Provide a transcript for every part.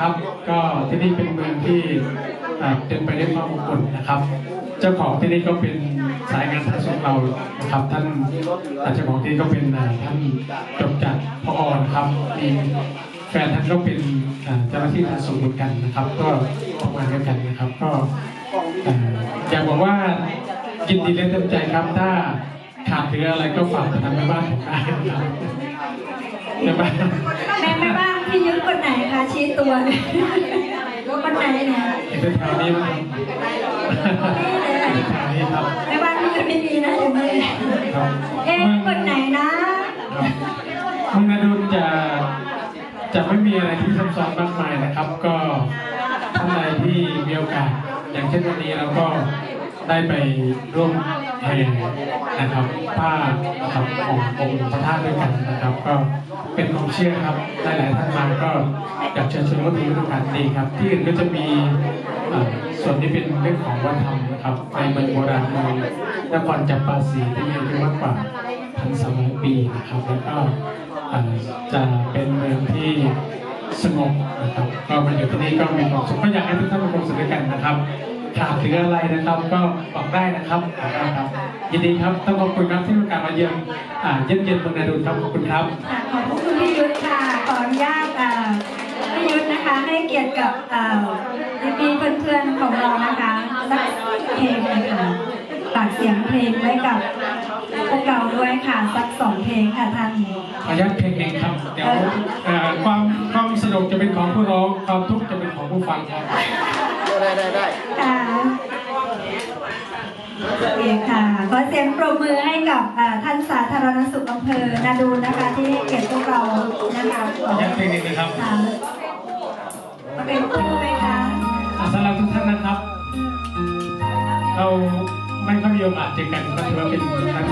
นะครับ ก็ที่นี่เป็นเมืองที่เต็มไปด้วยความอบอุ่นนะครับ เจ้าของที่นี่ก็เป็นสายงานทางสุขเรานะครับ ท่านเจ้าของที่ก็เป็นท่านจบจากพอนะครับมีแฟนท่านก็เป็นเจ้าหน้าที่ทางสุขเหมือนกันนะครับ ก็ทำงานด้วยกันนะครับ ก็อ่าอยากบอกว่ายินดีและเต็มใจครับถ้าขาดเหลืออะไรก็ฝากทางแม่บ้านผมได้นะครับ แม่บ้านแม่แม่บ้านพี่ยุทธคนไหนคะชี้ตัวเลยคนไหนเนี่ยเอกแถวนี้มั้งแถวนี้ครับแม่บ้านพี่ยุทธไม่มีนะอยู่นี่ครับเอ๊ะคนไหนนะเมืองนาดูนจะจะไม่มีอะไรที่ซับซ้อนมากมายนะครับ ก็ท่านใดที่มีโอกาส อย่างเช่นวันนี้เราก็ได้ไปร่วมแห่นะครับผ้านะครับขององค์พระธาตุด้วยกันนะครับก็ เป็นความเชื่อครับ หลายๆท่านมาก็อยากเชิญชวนว่ามีโอกาสดีครับ ที่อื่นก็จะมีส่วนที่เป็นเรื่องของวัฒนธรรมนะครับในเมืองโบราณเมืองนครจำปาสีที่มีอายุมากกว่าพันสองร้อยปีนะครับแล้วก็จะเป็นเมืองที่สงบนะครับก็มาอยู่ที่นี่ก็มีความสุขก็อยากให้ทุกท่านมีความสุขด้วยกันนะครับ ขาดเหลืออะไรนะครับ ก็บอกได้นะครับบอกได้ครับ ยินดีครับต้องขอบคุณครับที่มีโอกาสมาเยี่ยมอ่าเยี่ยมเยียนเมืองนาดูนครับขอบคุณครับค่ะขอบคุณพี่ยุทธค่ะขออนุญาตอ่าพี่ยุทธนะคะให้เกียรติกับอ่าพี่เพื่อนๆของเรานะคะสักเพลงเลยค่ะฝากเสียงเพลงไว้กับพวกเราด้วยค่ะสักสองเพลงค่ะท่านขออนุญาตเพลงหนึ่งครับเดี๋ยวเอ่อความความสนุกจะเป็นของผู้ร้องความทุกข์จะเป็นของผู้ฟังครับ ได้ได้ได้ค่ะโอเคค่ะขอเสียงปรบมือให้กับอ่าท่านสาธารณสุขอำเภอนาดูนนะคะที่ให้เกียรติพวกเรานะคะขออนุญาตเพลงหนึ่งนะครับค่ะเป็นคู่ไหมคะอ่าสำหรับทุกท่านนะครับ เราไม่ค่อยมีโอกาสเจอกันก็ถือว่าเป็นครั้ง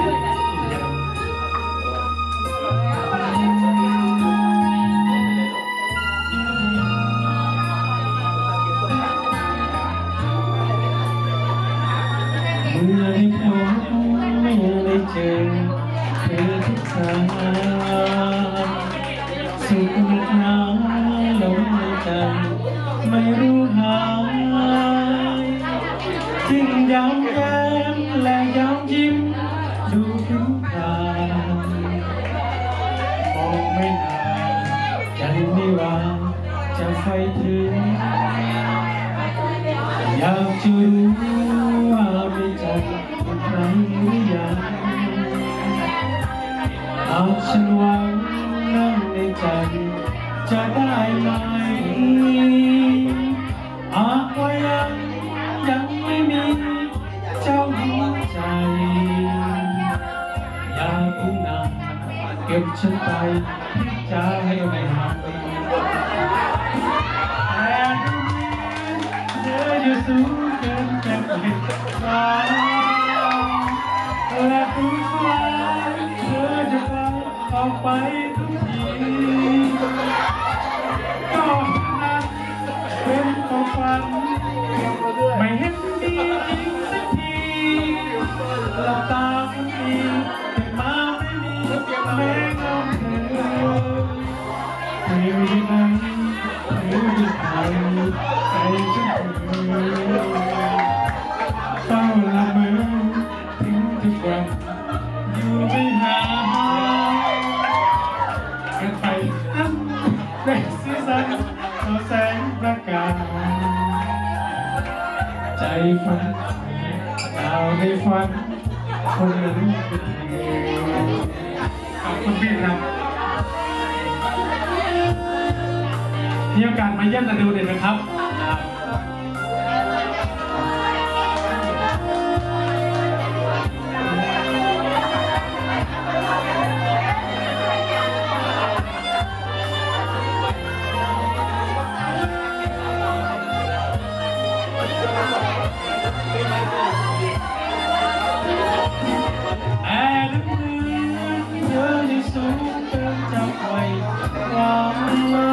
อนเธออยู่สูงเกินจะเห็นฟ้าและทุกฟ้าเธอจะพาออกไปทุกทีก็นั้นเป็นความฝันไม่เห็นมีจริงสักทีหลับตาคนดีแต่มาไม่มีแม้เงเธอเธออยู่ไหนเธออยู่ไหนใจฉัน เธอเฝ้าละเมอถึงทุกวันอยู่ไม่หากันไปนั้นได้สีสันเอาแสงประกายใจฝันดาวในฝันคนนั้นเป็นเธอขอบคุณพี่ครับมีโอกาสมาเยี่ยมนาดูเด่นนะครับ สูงเติมจะไหววามมา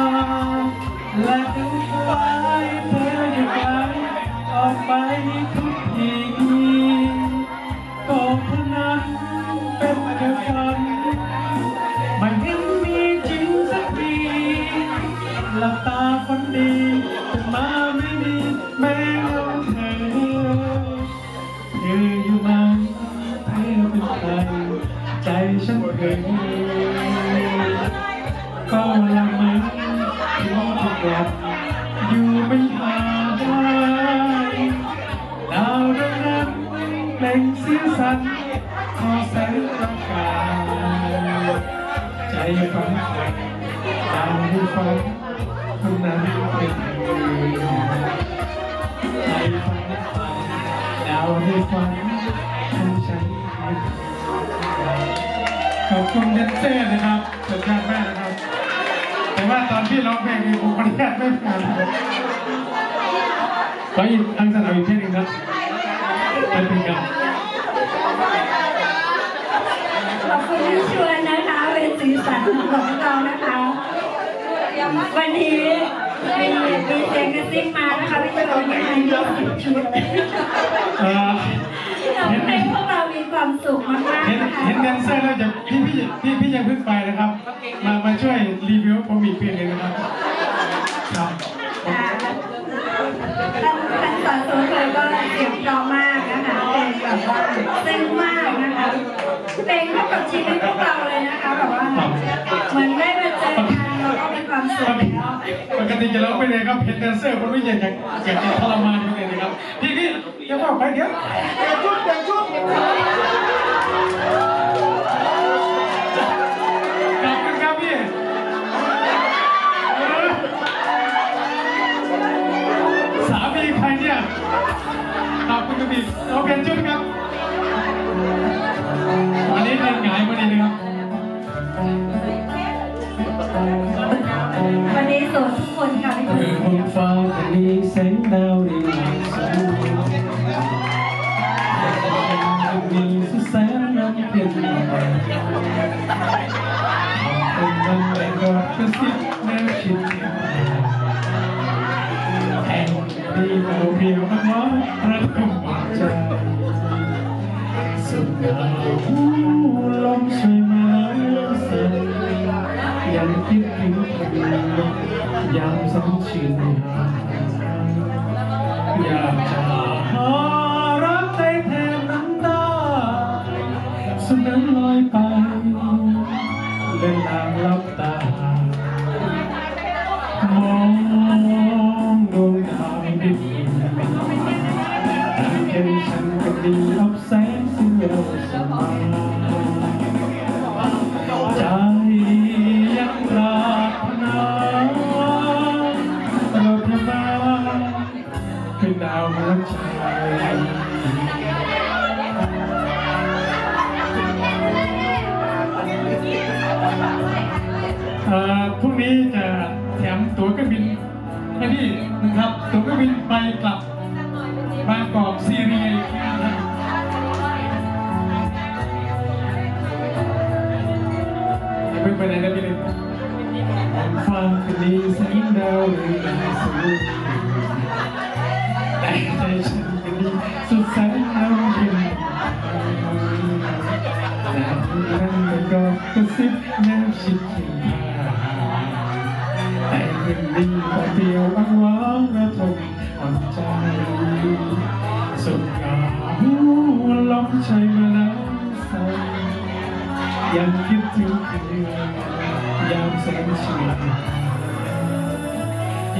และถึงไว้เธออยู่ไปออกไป กลับอยู่ไม่ห่างไกลดาวดวงนั้นเปล่งสีสันขอแสงประกายใจฝันใฝ่ดาวที่ฝันคนนั้นเป็นใจฝันใฝ่ดาวที่ฝันของฉันเป็นเธอขอบคุณเดนเซ่นะครับสุดยอดมากนะครับ ว่าตอนที่ร้องเพลงนี้ผมขออนุญาตไม่ผ่านเลยขออีกทางสนามอีกเพลงหนึ่งครับเป็นเพลงครับขอบคุณที่ชวนนะคะเป็นสีสันของเรานะคะ วันนี้มีมีเสียงกระซิบมานะคะพี่โจมีให้ยกชุดเอ่อทำให้พวกเรามี ความสุขมากเห็นๆนะคะเห็นแดนเซอร์แล้วจะพี่พี่พี่พี่ยังเพิ่งไปนะครับ มามาช่วยรีวิวผมอีกเพลงหนึงนะครับครับค่ะท่านท่านสอนสูเคยก็เสียงเพราะมากนะคะเป็นแบบว่าซึ้งมากนะคะเพลงเข้ากับชีวิตพวกเราเลยนะคะแบบว่าเหมือนได้มาเจอกันเราก็มีความสุขแล้วปกติจะร้องไปเลยครับเห็นแดนเซอร์คนไม่อยากจะอยากจะทรมานเลยนะครับพี่พี่จะบอกไปเดี๋ยวเดี๋ยวชุดเดี๋ยวชุด เราเปลี่ยนชุดครับวันนี้เดินหงายพอดีเลยครับ วันนี้สวยทุกคนค่ะพี่เมื่อโจบนฟ้าจะมีแสงดาวเรียงสูงจะมีสุดแสนน้ำเพียงคนนั้นแหละก็กระซิบ กระซิบแนบชิดถึงแต่คืนนี้ก็เดียวอ้างว้างระทมอ่อนใจสุดเหงาลมใจมาแล้วสั่นยังคิดถึงเธอยามแสงเฉียด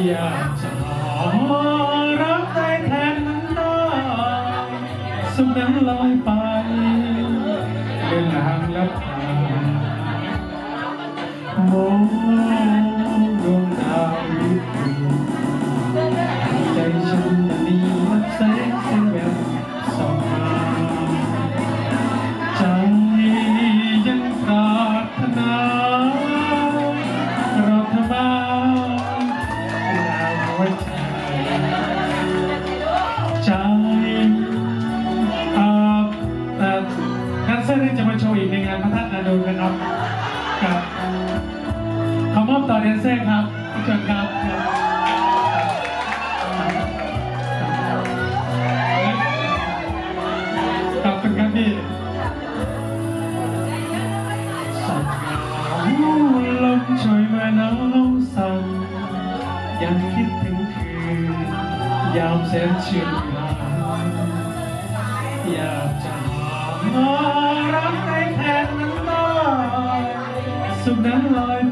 อยากจะรัก ช่วยมาหนาวสั่นยังคิดถึงคืน ยามแสนชื่นบาอยากจะหารักในแทนนั้นได้สุขนั้นลอย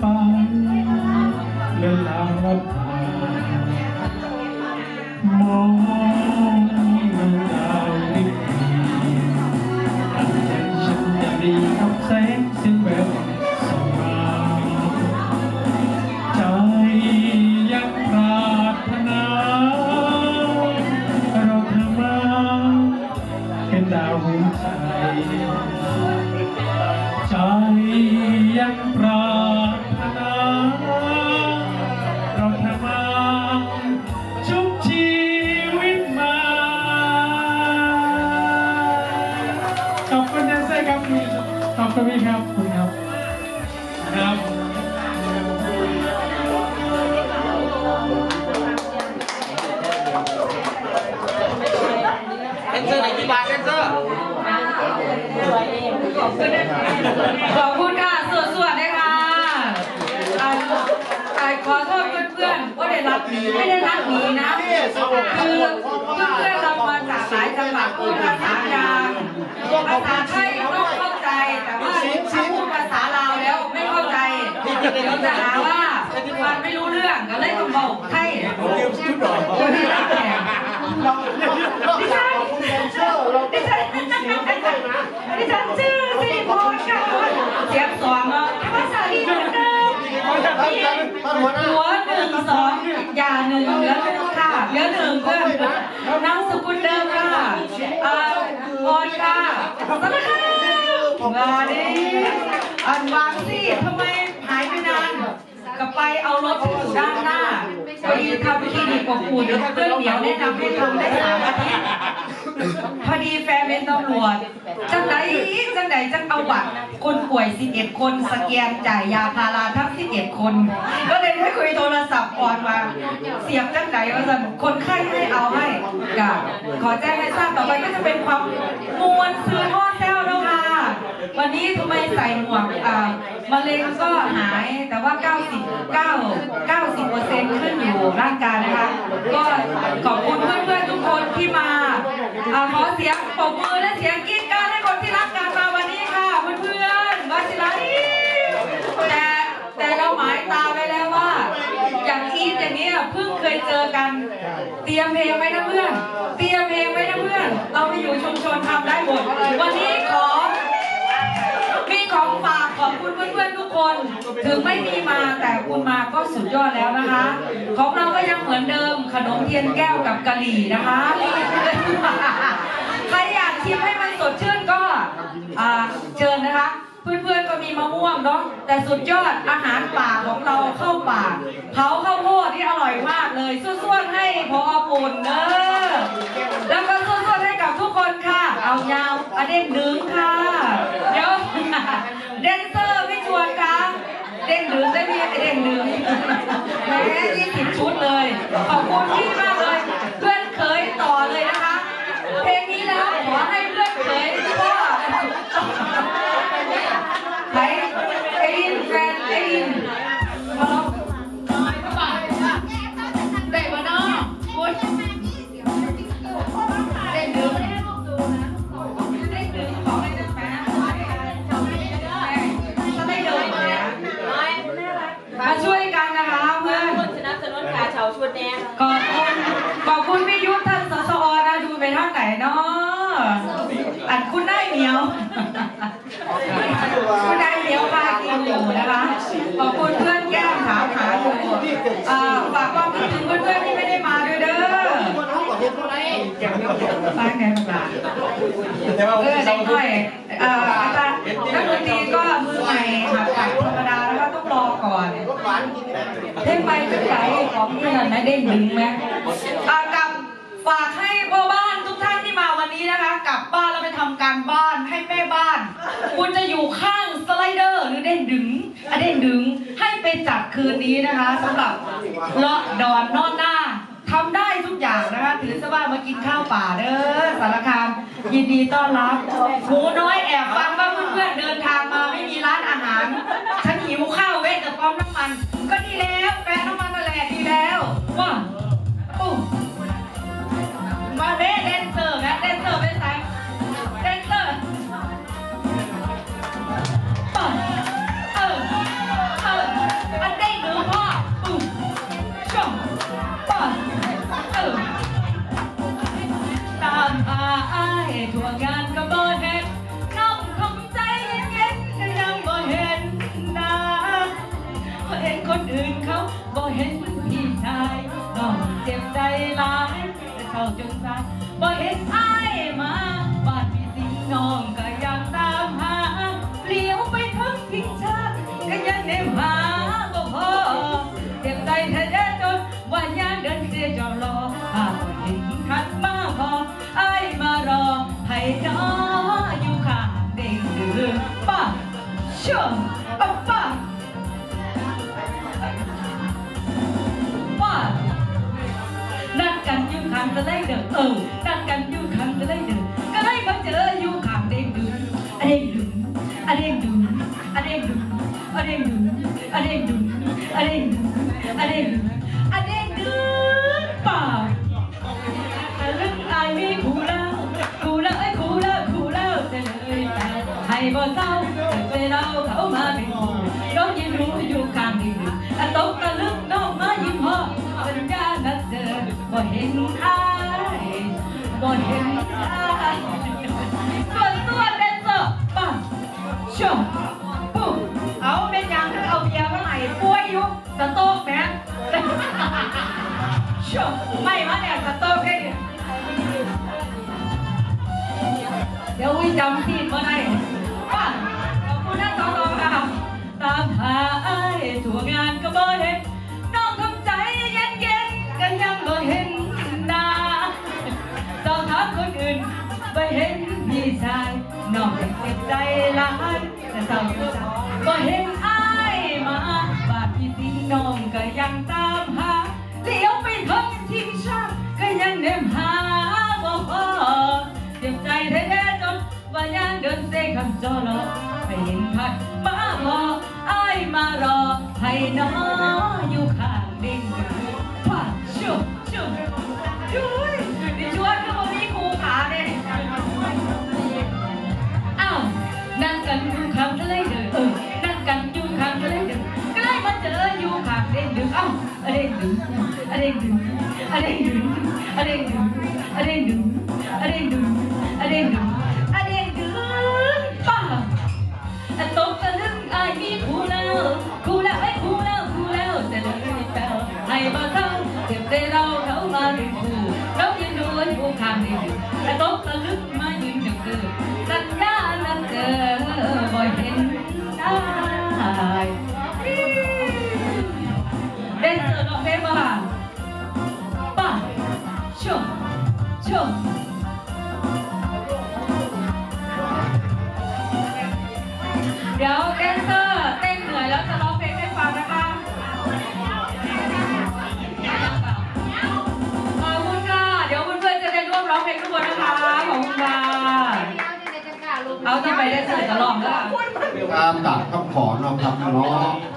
ได้รับหนีไม่ได้รับหนีนะคือเพื่อนๆเรามาจากหลายจังหวัดพูดภาษากลางภาษาไทยต้องเข้าใจ แต่ว่าถ้าพูดภาษาลาวแล้วไม่เข้าใจเดี๋ยวจะหาว่าฟังไม่รู้เรื่องก็เลยต้องบอกไทยคนที่รักแขกดิฉันดิฉันดิฉันชื่อสิริพรค่ะเสียงสองเนาะภาษาดีเหมือนเดิม หัวหนึ่งสองอย่าหนึ่งเหลือหนึ่งค่ะเหลือหนึ่งเพื่อนนามสกุลเดิมค่ะอ่าพรค่ะสักครู่มาดิอันวางสิทำไมหายไปนานกลับไปเอารถที่อยู่ด้านหน้าพอดีทำคลินิกอบอุ่นเพื่อนเหมียวแนะนำให้ทำได้สามอาทิตย์ พอดีแฟนเป็นตำรวจจังไหนจังไหนจังเอาบัตรคนป่วย 11 คนสแกนจ่ายยาพาราทั้ง 11 คน ก็เลยได้คุยโทรศัพท์ก่อนมา เสียบจังไหนว่าจะคนไข้ให้เอาให้กับขอแจ้งให้ทราบต่อไปก็จะเป็นความมวลซื้อทอดแซวแล้วค่ะวันนี้ทำไมใส่หมวกอ่ามะเร็งก็หายแต่ว่า 99 90เปอร์เซ็นต์ขึ้นอยู่ร่างกายนะคะ ก็ขอบคุณเพื่อนๆทุกคนที่มา อ่าขอเสียงปรบมือและเสียงกรี๊ดกรารให้คนที่รักกันมาวันนี้ค่ะเพื่อนๆวาชิระแต่แต่เราหมายตาไว้แล้วว่า อย่างอีทอย่างนี้ยเพิ่งเคยเจอกัน เตรียมเพลงไว้นะเพื่อน เตรียมเพลงไว้นะเพื่อน เราไปอยู่ชุมชนทำได้หมด คนถึงไม่มีมาแต่คุณมาก็สุดยอดแล้วนะคะ ของเราก็ยังเหมือนเดิมขนมเทียนแก้วกับกะหรี่นะคะใครอยากชิมให้มันสดชื่นก็เชิญนะคะเพื่อนๆก็มีมะม่วงเนาะแต่สุดยอดอาหารป่าของเราเข้าป่าเผาข้าวโพดที่อร่อยมากเลยส่วนๆให้พอปุ่นเนอะแล้วก็ส่วนๆให้กับทุกคนค่ะ เอายาวอเด้งดึงค่ะ เดี๋ยวแดนเซอร์ เด้งดึงได้พี่เด้งดึงแม่ยี่สิบชุดเลย ขอบคุณพี่มากเลย เพื่อนเคยต่อเลยนะคะ เพลงนี้แล้วขอให้เพื่อนเคยากความคิดถึงเพื่อนๆที่ไม่ได้มาด้วยเด้อมาไงบ้างเออเด็กน้อยอ่าอาจารย์นักดนตรีก็มือใหม่หัดขับธรรมดาแล้วก็ต้องรอก่อนเล่นไปถึงไหนของที่นั่นนะเด้งดึงไหมอากับฝากให้พ่อบ้านทุกท่านที่มาวันนี้นะคะ กลับบ้านแล้วไปทำการบ้านให้แม่ คุณจะอยู่ข้างสไลเดอร์หรือเด้งดึงอะเด้งดึงให้ไปจัดคืนนี้นะคะสำหรับเลาะดอนนอนหน้าทำได้ทุกอย่างนะคะ ถือซะว่ามากินข้าวป่าเด้อสารคาม ยินดีต้อนรับหมูน้อยแอบฟังว่าเพื่อนๆเดินทางมาไม่มีร้านอาหาร ฉันหิวข้าวเว้แต่ป้อมน้ำมัน ก็ดีแล้วแปะน้ำมันนั่แหละดีแล้วว้าโอ้มาเล่นเซอร์แม่เล่น เออนัดกันอยู่ข้างจะได้เดินก็ได้มาเจออยู่ข้างเด้งดึงอะเด้งดึงอะเด้งดึงอะเด้งดึงอะเด้งดึงอะเด้งดึงอะเด้งดึงอะเด้งดึงอะเด้งดึงป่าแต่ลึกอายมีคู่แล้วคู่แล้วไอ้ยคู่แล้วคู่แล้วแต่เลยให้บ่เศร้าแต่เราเขามาเป็นคู่น้องยังรู้อยู่ข้างเด้งดึงอะตกตะลึกน้องมายิ้มหอสัญญานัดเจอบ่เห็นอา บ่เห็นส่วนตัวเดนเซอร์ปังช่วปุ๊บเอาเป็นยังคือเอาเบียร์มาให้ป่วยอยู่สโต๊กแหมช่วไม่มาเนี่ยสโต๊กแค่เนี่ยเดี๋ยววิจำที่มาได้ปังขอบคุณนะสองรองค่ะตามหาอายทั่วงานก็บ่เห็น นบ่เห็นพี่ชายน้องยังเจ็บใจหลายแต่สาวผู้ชายบ่เห็นอายมาบาดพี่สิงน้องก็ยังตามหาเลี้ยวไปทางทิ้งชาก็ยังเดมหาบ่พอเจ็บใจแท้ๆจนว่ายังเดินเซคำจอลอไปเห็นพัดมาพออายมารอให้น้อง งเอ้าอะเด้งดึงอะเด้งดึงอะเด้งดึงอะเด้งดึงอะเด้งดึงอะเด้งดึงอะเด้งดึงอะเด้งดึง ป้าชั่วชั่วเดี๋ยวแดนเซอร์เต้นเหนื่อยแล้วจะร้องเพลงให้ฟังนะคะขอบคุณค่ะ เดี๋ยวเพื่อนๆจะได้ร่วมร้องเพลงทุกคนนะคะ ขอบคุณค่ะเอาที่ไปได้เสร็จจะร้องแล้วตามดักคำขอเนาะครับเนาะ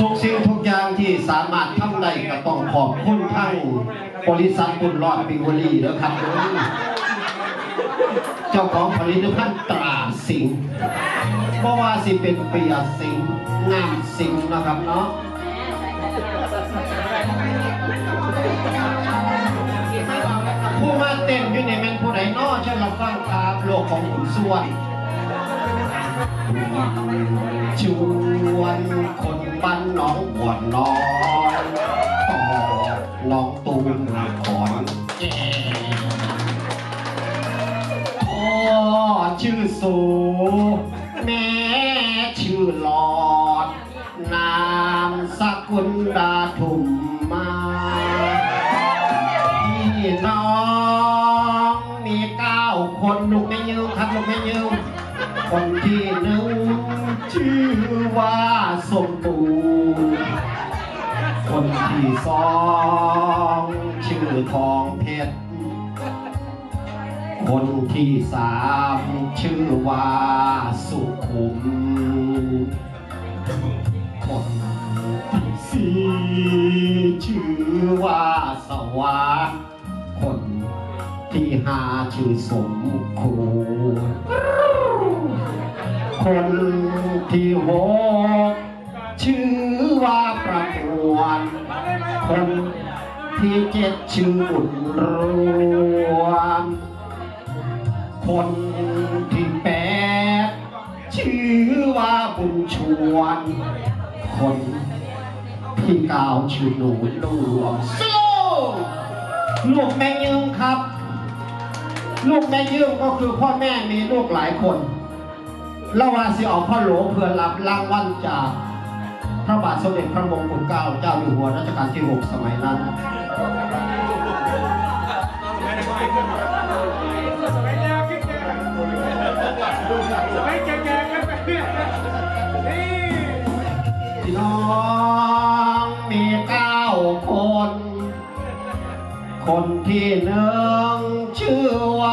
ทุกสิ่งทุกอย่างที่สามารถทำได้ก็ต้องขอบคุณทั้งบริษัทบุญรอดปิงวลีเด้อครับ เจ้าของผลิตภัณฑ์ตราสิงเพราะว่าสิเป็นเปียสิงงามสิงนะครับเนาะผู้มาเต้นอยู่ในแมนผู้ใดนาะเชิญรับฟังครับโลกของหุ่นส่วน ชวนคนบ้านน้องบัวน้อยต่อน้องตูมขอนแก่พ่อชื่อสูแม่ชื่อหลอด นามสกุลดา มบูคนที่สองชื่อทองเพชร คนที่สามชื่อว่าสุขุม คนที่สี่ชื่อว่าสวัสดิ์คนที่ห้าชื่อสมควรคนที่หก ชื่อว่าประมวลคนที่เจ็ดชื่อบุญรวม คนที่แปดชื่อว่าบุญชวน คนที่เก้าชื่อหนูรวมสู้ลูกแม่ยืมครับ ลูกแม่ยืมก็คือพ่อแม่มีลูกหลายคนแล้วว่าสิเอาพ่อหลวงเพื่อรับรางวัลจาก ระบาทสมเด็จพระมงกุฎเกล้าเจ้าอยู่หัวรัชกาลที่ 6 สมัยนั้นพี่น้องมีเก้าคน คนที่หนึ่งชื่อว่า